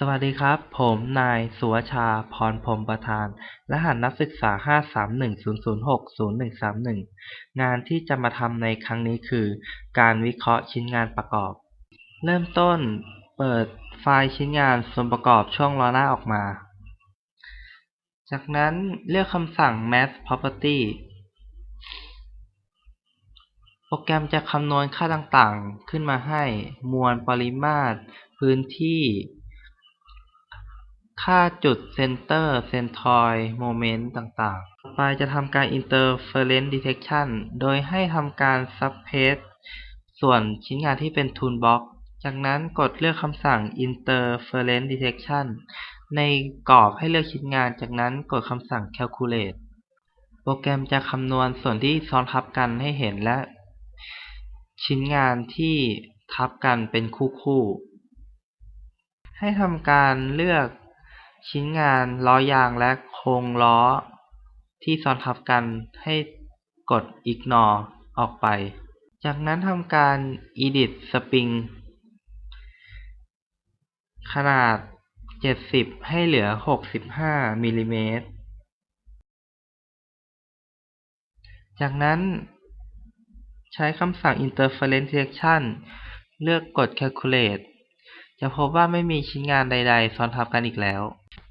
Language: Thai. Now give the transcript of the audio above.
สวัสดีครับ ผมนายสุวชาพรพรมประธาน รหัสนักศึกษา 531-006-0131 งานที่จะมาทำในครั้งนี้คือ การวิเคราะห์ชิ้นงานประกอบ เริ่มต้นเปิดไฟล์ชิ้นงานส่วนประกอบช่วงล้อหน้าออกมา จากนั้นเลือกคำสั่ง Math Property โปรแกรมจะคำนวณค่าต่างๆ ขึ้นมาให้ มวลปริมาตร พื้นที่ ค่าจุดเซนเตอร์เซนทรอยด์โมเมนต์ต่างๆ ต่อไปจะทำการ Interference Detection โดยให้ทำการ Subtract ส่วนชิ้นงานที่เป็น Toolbox จากนั้นกดเลือกคำสั่ง Interference Detection ในกรอบให้เลือกชิ้นงาน จากนั้นกดคำสั่ง Calculate โปรแกรมจะคำนวณส่วนที่ซ้อนทับกันให้เห็นและ ชิ้นงานที่ทับกันเป็นคู่ๆ ให้ทำการเลือก ชิ้นงานล้อยางและโครงล้อ ที่ซ้อนทับกันให้กด Ignore ออกไป จากนั้นทำการ Edit Spring ขนาด 70 ให้เหลือ 65มิลลิเมตร จากนั้นใช้คำสั่ง Interference Detection เลือกกด Calculate จะพบว่าไม่มีชิ้นงานใด ๆ ซ้อนทับกันอีกแล้ว